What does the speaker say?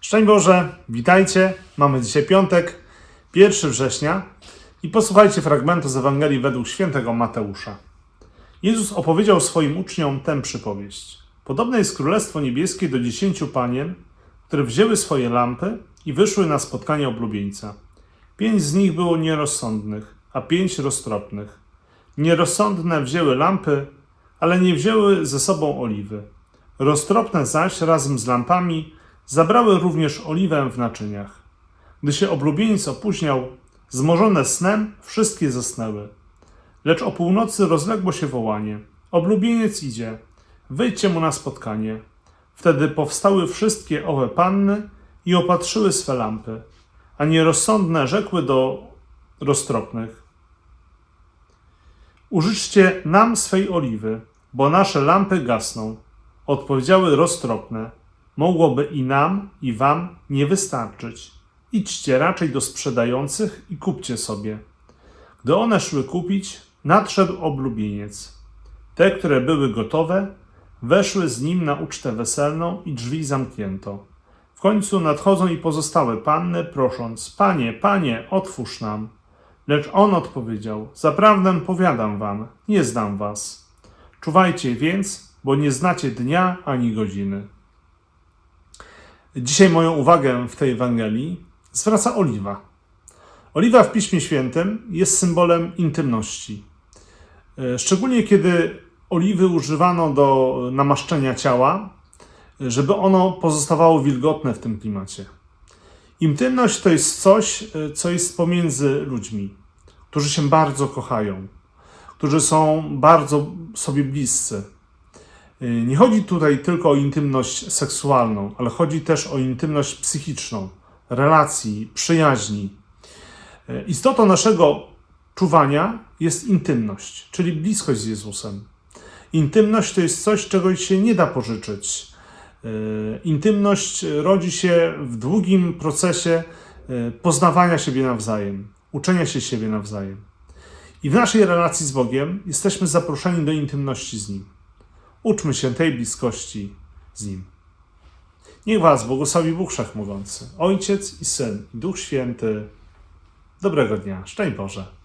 Szczęść Boże, witajcie. Mamy dzisiaj piątek, 1 września i posłuchajcie fragmentu z Ewangelii według świętego Mateusza. Jezus opowiedział swoim uczniom tę przypowieść. Podobne jest Królestwo Niebieskie do dziesięciu panien, które wzięły swoje lampy i wyszły na spotkanie oblubieńca. Pięć z nich było nierozsądnych, a pięć roztropnych. Nierozsądne wzięły lampy, ale nie wzięły ze sobą oliwy. Roztropne zaś razem z lampami zabrały również oliwę w naczyniach. Gdy się oblubieniec opóźniał, zmorzone snem, wszystkie zasnęły. Lecz o północy rozległo się wołanie: Oblubieniec idzie, wyjdźcie mu na spotkanie. Wtedy powstały wszystkie owe panny i opatrzyły swe lampy, a nierozsądne rzekły do roztropnych: Użyczcie nam swej oliwy, bo nasze lampy gasną. Odpowiedziały roztropne: Mogłoby i nam, i wam nie wystarczyć. Idźcie raczej do sprzedających i kupcie sobie. Gdy one szły kupić, nadszedł oblubieniec. Te, które były gotowe, weszły z nim na ucztę weselną i drzwi zamknięto. Końcu nadchodzą i pozostałe panny, prosząc: Panie, panie, otwórz nam. Lecz on odpowiedział: Zaprawdę powiadam wam, nie znam was. Czuwajcie więc, bo nie znacie dnia ani godziny. Dzisiaj moją uwagę w tej Ewangelii zwraca oliwa. Oliwa w Piśmie Świętym jest symbolem intymności. E, Szczególnie kiedy oliwy używano do namaszczenia ciała, żeby ono pozostawało wilgotne w tym klimacie. Intymność to jest coś, e, co jest pomiędzy ludźmi, którzy się bardzo kochają, którzy są bardzo sobie bliscy. Y, Nie chodzi tutaj tylko o intymność seksualną, ale chodzi też o intymność psychiczną, relacji, przyjaźni. Y, Istotą naszego czuwania jest intymność, czyli bliskość z Jezusem. Intymność to jest coś, czego się nie da pożyczyć. Y, Intymność rodzi się w długim procesie y, poznawania siebie nawzajem, uczenia się siebie nawzajem. I w naszej relacji z Bogiem jesteśmy zaproszeni do intymności z Nim. Uczmy się tej bliskości z Nim. Niech Was błogosławi Bóg Wszechmogący, Ojciec i Syn i Duch Święty. Dobrego dnia. Szczęść Boże.